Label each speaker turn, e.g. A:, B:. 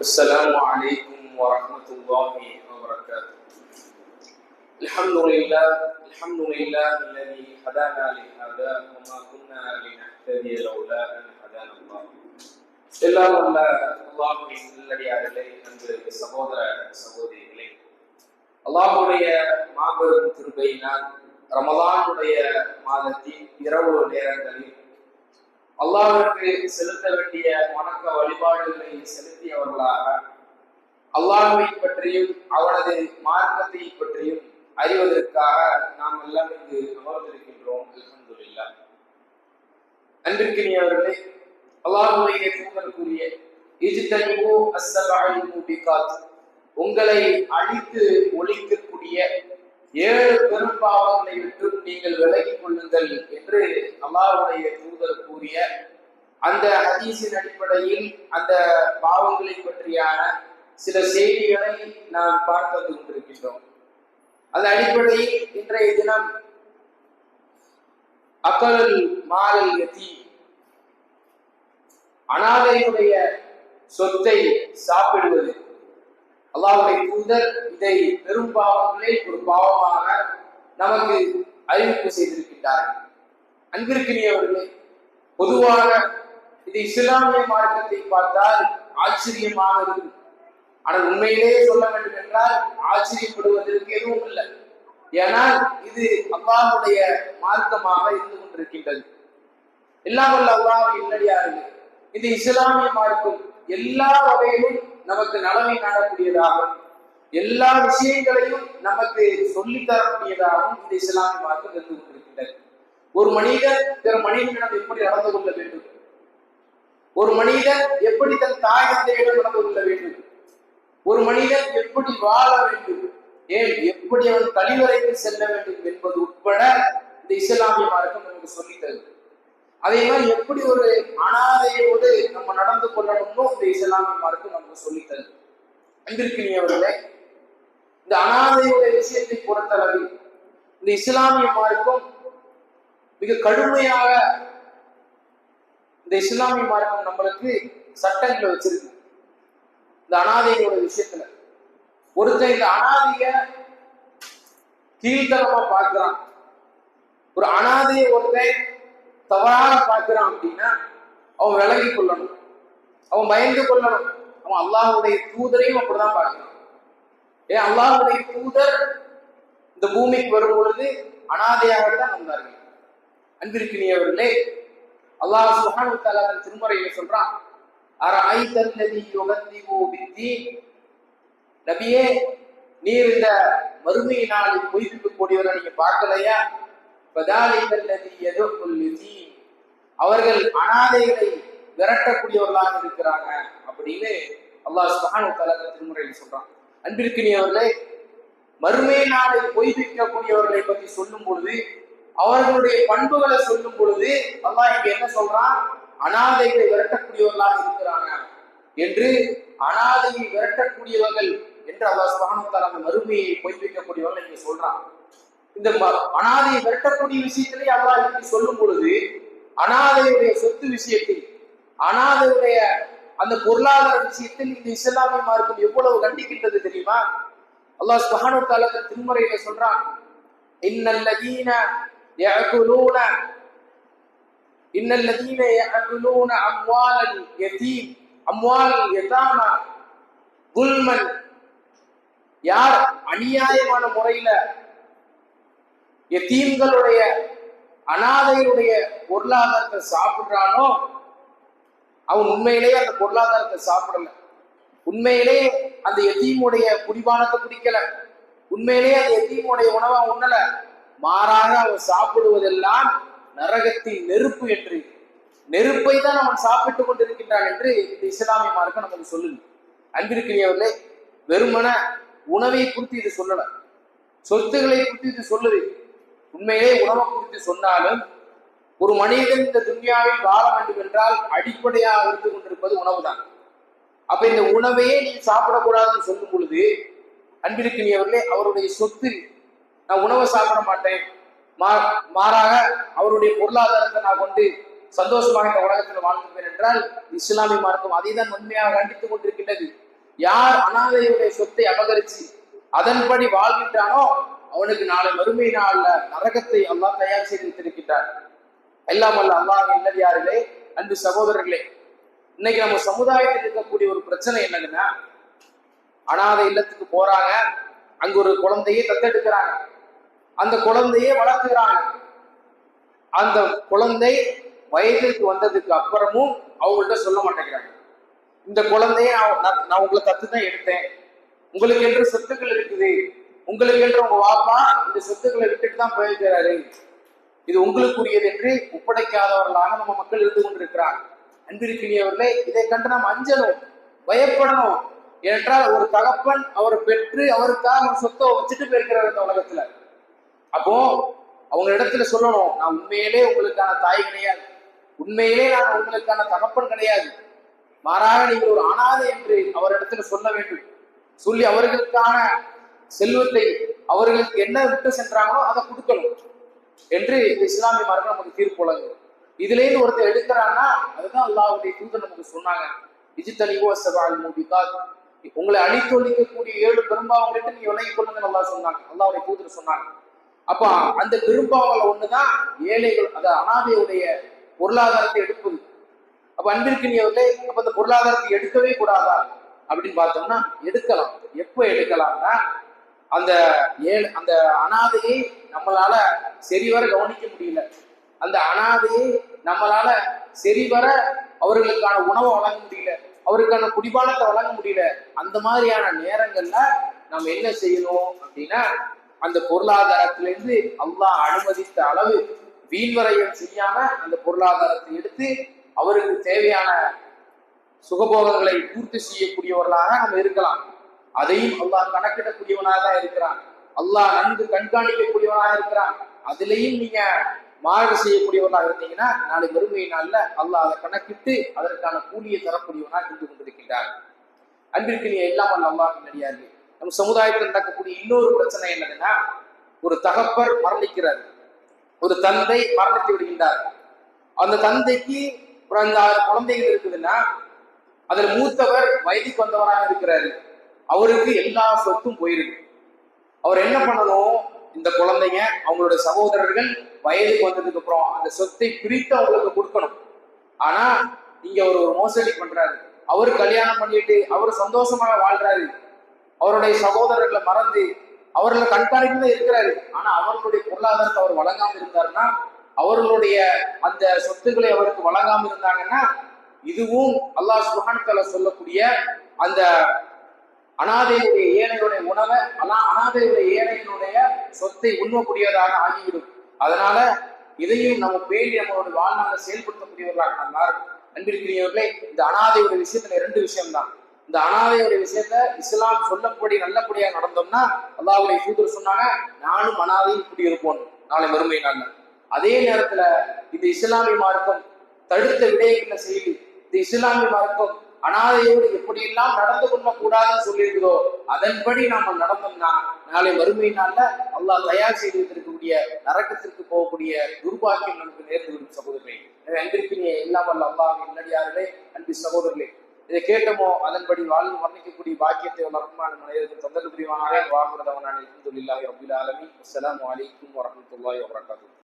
A: السلام عليكم ورحمة الله وبركاته. الحمد لله الحمد لله الذي هدانا لهذا وما كنا لنهتدي لولا أن هدانا الله. எல்லாம் வல்ல அல்லாஹுடைய நல்லடியார்களே அன்று சகோதர சகோதரிகளே அல்லாஹுடைய رمضان திருப்பையினால் ரமதானுடைய மாதத்தின் இரவு நேரங்களில் அல்லாவிற்கு செலுத்த வேண்டிய வணக்க வழிபாடுகளை செலுத்தியவர்களாக அல்லாஹுவை பற்றியும் அவனது மார்க்கத்தை பற்றியும் அறிவதற்காக நாம் எல்லாம் இங்கு அமர்ந்திருக்கின்றோம். அலமதுல்லா அன்பிற்கினியவர்களே அல்லாஹுடைய தூதர் கூறிய இஜ்தனிபு அஸ்ஸபஅல் மூபிகாத் உங்களை அழித்து ஒழிக்கக்கூடிய ஏழு பெரும்பாவங்களை விட்டும் நீங்கள் விலகிக் கொள்ளுங்கள் என்று அல்லாஹ்வுடைய தூதர் கூறிய அந்த ஹதீஸின் அடிப்படையில் அந்த பாவங்களை பற்றியான சில செய்திகளை நாம் பார்த்து கொண்டிருக்கின்றோம். அந்த அடிப்படையில் இன்றைய தினம் அக்கல் மாலை யதி அனாதையுடைய சொத்தை சாப்பிடுவது அல்லாவுடைய தூதர் இதை பெரும் பாவங்களே ஒரு பாவமாக நமக்கு அறிவிப்பு செய்திருக்கின்றார்கள் அன்பிற்கினியவர்களே பொதுவாக இது இஸ்லாமிய மார்க்கத்தை பார்த்தால் ஆச்சரியமாக இருக்கும் ஆனால் உண்மையிலேயே சொல்ல வேண்டும் என்றால் ஆச்சரியப்படுவதற்கு எதுவும் இல்லை. ஏனால் இது அல்லாஹுடைய மார்க்கமாக இருந்து கொண்டிருக்கின்றது. எல்லாம் வல்ல அல்லாஹ் இல்லடியார்கள் இந்த இஸ்லாமிய மார்க்கம். எல்லா வகையிலும் நமக்கு நலமை காணக்கூடியதாகவும் எல்லா விஷயங்களையும் நமக்கு சொல்லித்தரக்கூடியதாகவும் இந்த இஸ்லாமிய மார்க்கம் இருந்து கொண்டிருக்கின்றது. ஒரு மனிதன் பிற மனிதனிடம் எப்படி நடந்து கொள்ள வேண்டும்? ஒரு மனிதன் எப்படி தன் தாய் தந்தையிடம் நடந்து கொள்ள வேண்டும்? ஒரு மனிதன் எப்படி வாழ வேண்டும்? ஏன் எப்படி அவன் கழிவறைக்கு செல்ல வேண்டும் என்பது உட்பட இந்த இஸ்லாமிய மார்க்கம் நமக்கு சொல்லித்தது அதே மாதிரி எப்படி ஒரு அனாதையோடு நம்ம நடந்து கொள்ளணும்னோ இந்த இஸ்லாமிய மார்க்கம் நமக்கு சொல்லித் தருது அன்பிற்கினியவர்களே இந்த அனாதையுடைய விஷயத்தை பொறுத்தளவில் இந்த இஸ்லாமிய மார்க்கம் மிக கடுமையாக இந்த இஸ்லாமிய மார்க்கம் நம்மளுக்கு சட்டங்களை வச்சிருக்கு. இந்த அனாதையோட விஷயத்துல. ஒருத்தன் இந்த அனாதைய கீழ்த்தனமா பார்க்கிறான். ஒரு அனாதையை ஒருத்தன் தவறாக பார்க்கிறான் அப்படின்னா அவன் விலகி கொள்ளணும். அவன் பயந்து கொள்ளணும். அவன் அல்லாஹுடைய தூதரையும் அப்படிதான் பார்க்கிறான் ஏன் அல்லாஹுடைய தூதர் இந்த பூமிக்கு வரும் பொழுது அனாதையாக தான் வந்தார்கள். அன்பிருக்கினியவர்களே அல்லாஹ் சுஹானு தாலா தன் திருமறையில சொல்றான் அரஐதல்லதி யுகத்திபு பித்தீன்? நபியே நீர் இந்த மறுமை நாளில் பொய்ப்பிக்கக்கூடியவரை நீங்க பார்க்கலையா? பதாலிகல்லதி எதுக்குல் யதீம் அவர்கள் அனாதைகளை விரட்டக்கூடியவர்களாக இருக்கிறாங்க அப்படின்னு அல்லாஹ் சுஹானு தாலா திருமுறையில் சொல்றான். அன்பிற்கினியவர்களே மறுமை நாளை பொய் வைக்கக்கூடியவர்களை பற்றி சொல்லும் பொழுது அவர்களுடைய பண்புகளை சொல்லும் பொழுது அல்லாஹ் இங்க என்ன சொல்றான்? அனாதைகளை விரட்டக்கூடியவர்களாக இருக்கிறாங்க என்று அனாதையை விரட்டக்கூடியவர்கள் என்று அல்லாஹ் சுபானுத்தால் அந்த மறுமையை பொய் வைக்கக்கூடியவர்கள் இங்க சொல்றான். இந்த அனாதையை விரட்டக்கூடிய விஷயத்திலே அல்லாஹ் இப்படி சொல்லும் பொழுது அனாதையுடைய சொத்து விஷயத்தில் அனாதையுடைய அந்த பொருளாதார விஷயத்தில் இந்த இஸ்லாமிய மார்க்கம் எவ்வளவு கண்டிக்கின்றது தெரியுமா அல்லாஹ் சுப்ஹானஹு வ தஆலா தன் திருமறையில சொல்றான் இன்னல்லதீன يأكلون إن الذين يأكلون أموال اليتيم أموال اليتامى ظلما யார் அநியாயமான முறையில எத்தீம்களுடைய அனாதையுடைய பொருளாதாரத்தை சாப்பிடுறானோ அவன் உண்மையிலேயே அந்த பொருளாதாரத்தை சாப்பிடல. உண்மையிலேயே அந்த எத்தீமுடைய குடிபானத்தை குடிக்கல. உண்மையிலேயே அந்த எத்தீமுடைய உணவை உண்ணல. மாறாக அவன் சாப்பிடுவதெல்லாம் நரகத்தின் நெருப்பு என்று. நெருப்பை தான் அவன் சாப்பிட்டுக் கொண்டிருக்கின்றான் என்று இந்த இஸ்லாமிய மார்க்கம் நமக்கு சொல்லுது. அன்பிற்கினியவர்களே வெறுமன உணவை குறித்து இது சொல்லல. சொத்துக்களை குறித்து இது சொல்லுது. உண்மையிலே உணவை குறித்து சொன்னாலும் ஒரு மனிதன் இந்த துன்யாவில் வாழ வேண்டும் என்றால் அடிப்படையாக இருந்து கொண்டிருப்பது உணவுதான். அப்ப இந்த உணவையே நீ சாப்பிடக்கூடாதுன்னு சொல்லும் பொழுது அன்பிற்கினியவர்களே அவருடைய சொத்து நான் உணவை சாப்பிட மாட்டேன். மாறாக அவருடைய பொருளாதாரத்தை நான் கொண்டு சந்தோஷமாக இந்த உலகத்தில் வாழ்ந்திருப்பேன் என்றால் இஸ்லாமிய மார்க்கம் அதை தான் உண்மையாக கண்டித்துக் கொண்டிருக்கின்றது. யார் அனாதையுடைய சொத்தை அபகரிச்சு அதன்படி வாழ்கின்றானோ அவனுக்கு நாளை வறுமை நாள்ல நரகத்தை அல்லாஹ் தயார் செய்து வைத்திருக்கின்றார் எல்லாம் அல்ல அல்லாஹ் இல்லடியார்களே அன்பு சகோதரர்களே இன்னைக்கு நம்ம சமுதாயத்தில் இருக்கக்கூடிய ஒரு பிரச்சனை என்னதுன்னா அனாதை இல்லத்துக்கு போறாங்க அங்க ஒரு குழந்தையை தத்தெடுக்கிறாங்க. அந்த குழந்தையை வளர்த்துக்கிறாங்க. அந்த குழந்தை வயதிற்கு வந்ததுக்கு அப்புறமும் அவங்கள்ட்ட சொல்ல மாட்டேங்கிறாங்க. இந்த குழந்தைய நான் நான் உங்களை தத்து தான் எடுத்தேன். உங்களுக்கு என்று சொத்துக்கள் இருக்குது. உங்களுக்கு என்று உங்க வாப்பா இந்த சொத்துக்களை விட்டுட்டு தான் போயிருக்கிறாரு. இது உங்களுக்குரியது என்று ஒப்படைக்காதவர்களாக நம்ம மக்கள் இருந்து கொண்டிருக்கிறாங்க. அன்பிருக்கினியவர்களே இதை கண்டு நாம் அஞ்சலும் பயப்படணும் ஏனென்றால் ஒரு தகப்பன் அவரை பெற்று அவருக்காக ஒரு சொத்தை வச்சுட்டு போயிருக்கிறார் இந்த உலகத்துல. அப்போ அவங்க இடத்துல சொல்லணும் நான் உண்மையிலே உங்களுக்கான தாய் கிடையாது. உண்மையிலே நான் உங்களுக்கான தகப்பன் கிடையாது. மாறாக நீங்கள் ஒரு அனாதை என்று அவரிடத்துல சொல்ல வேண்டும். சொல்லி அவர்களுக்கான செல்வத்தை அவர்களுக்கு என்ன விட்டு சென்றாங்களோ அதை கொடுக்கணும். என்று இந்த இஸ்லாமிய மரபு நமக்கு தீர்ப்பு வழங்கும். இதுலேருந்து ஒருத்தர் எடுக்கிறான்னா அதுதான் அல்லாவுடைய தூதர் நமக்கு சொன்னாங்க. இஜித்தலிகோ சவால் மூபிகாத். உங்களை அழித்தொழிக்கக்கூடிய ஏழு பெரும்பாவங்களை நீ விலகி கொள்ளுங்க நல்லா சொன்னாங்க. அல்லாவுடைய தூதர் சொன்னாங்க. அப்ப அந்த பெரும்பாவங்கள் ஒண்ணுதான் ஏழைகள் அந்த அனாதையுடைய பொருளாதாரத்தை எடுப்பது. அப்ப அன்பிற்கினியவர்களே அப்ப அந்த பொருளாதாரத்தை எடுக்கவே கூடாதா? அப்படின்னு பார்த்தோம்னா எடுக்கலாம். எப்போ எடுக்கலாம்னா அந்த ஏழு அந்த அனாதையை நம்மளால சரிவர கவனிக்க முடியல. அந்த அனாதையை நம்மளால சரிவர அவர்களுக்கான உணவை வழங்க முடியல. அவருக்கான குடிபானத்தை வழங்க முடியல. அந்த மாதிரியான நேரங்கள்ல நம்ம என்ன செய்யணும் அப்படின்னா அந்த பொருளாதாரத்திலிருந்து அல்லாஹ் அனுமதித்த அளவு வீண்வரையம் செய்யாம அந்த பொருளாதாரத்தை எடுத்து அவருக்கு தேவையான சுகபோகங்களை பூர்த்தி செய்யக்கூடியவர்களாக நம்ம இருக்கலாம். அதையும் அல்லாஹ் கணக்கிடக்கூடியவனாக தான் இருக்கிறான். அல்லாஹ் நன்கு கண்காணிக்கக்கூடியவனாக இருக்கிறான். அதுலேயும் நீங்க மாறு செய்யக்கூடியவர்களாக இருந்தீங்கன்னா நாளை வறுமை நாள்ல அல்லாஹ் அதை கணக்கிட்டு அதற்கான கூலியை தரக்கூடியவனாக இருந்து கொண்டிருக்கின்றார். அன்பிற்கு நீ எல்லாம் அல்ல அல்லாஹ் நடிகார்கள் நம்ம சமுதாயத்தில் நடக்கக்கூடிய இன்னொரு பிரச்சனை என்னதுன்னா ஒரு தகப்பர் மரணிக்கிறார். ஒரு தந்தை மரணித்து விடுகின்றார். அந்த தந்தைக்கு குழந்தைகள் இருக்குதுன்னா அதில் மூத்தவர் வயதுக்கு வந்தவராக இருக்கிறாரு. அவருக்கு எல்லா சொத்தும் போயிருக்கு. அவர் என்ன பண்ணணும்? இந்த குழந்தைங்க அவங்களோட சகோதரர்கள் வயதுக்கு வந்ததுக்கு அப்புறம் அந்த சொத்தை பிரித்து அவங்களுக்கு கொடுக்கணும். ஆனா இங்க அவர் ஒரு மோசடி பண்றாரு. அவர் கல்யாணம் பண்ணிட்டு அவர் சந்தோஷமாக வாழ்றாரு. அவருடைய சகோதரர்களை மறந்து அவர்களை கண்காணிப்பு இருக்கிறாரு. ஆனா அவர்களுடைய பொருளாதாரத்தை அவர் வழங்காம இருந்தாருன்னா அவர்களுடைய அந்த சொத்துக்களை அவருக்கு வழங்காம இருந்தாங்கன்னா இதுவும் அல்லாஹ் சுஹான்கல சொல்லக்கூடிய அந்த அனாதையுடைய ஏழையுடைய உணவை அனாதையுடைய ஏழையினுடைய சொத்தை உண்ணக்கூடியதாக ஆகிவிடும். அதனால இதையும் நம்ம பேணி நம்மளோட வாழ்நாளை செயல்படுத்தக்கூடியவர்களாக நாம் மாறும் அன்பிற்குரியவர்களே இந்த அனாதையுடைய விஷயத்துல ரெண்டு விஷயம்தான். இந்த அனாதையுடைய விஷயத்த இஸ்லாம் சொல்லப்படி நல்லபடியாக நடந்தோம்னா அல்லாவுடைய சூதர் சொன்னாங்க நானும் அனாதையும் இப்படி இருப்போம் நாளை மறுமை நாள் அதே நேரத்துல இந்த இஸ்லாமிய மார்க்கம் தடுத்த விடயங்களை செய்து இந்த இஸ்லாமிய மார்க்கம் அனாதையோடு எப்படியெல்லாம் நடந்து கொள்ள கூடாதுன்னு சொல்லியிருக்கிறோ அதன்படி நாம நடந்தோம்னா நாளை வறுமை நாள்ல அல்லாஹ் தயார் செய்து வைத்திருக்கக்கூடிய நரக்கத்திற்கு போகக்கூடிய துர்பாக்கியம் நமக்கு நேர்ந்து வரும் சகோதரர்களே. எனவே அன்பிற்கினிய எல்லாம் வல்ல அல்லாஹ் நல்லடியார்களே அன்பு சகோதரர்களே இதை கேட்டமோ அதன்படி வாழ்ந்து வர்ணிக்கக்கூடிய பாக்கியத்தை ரஹ்மான மனிதர்கள் தொந்தரவு புரிவானாக வாழ்கிறதவனான அல்ஹம்துலில்லாஹி ரப்பில் ஆலமீன். அஸ்லாம் வலைக்கும் வரஹ்மத்துல்லாஹி வரகாத்து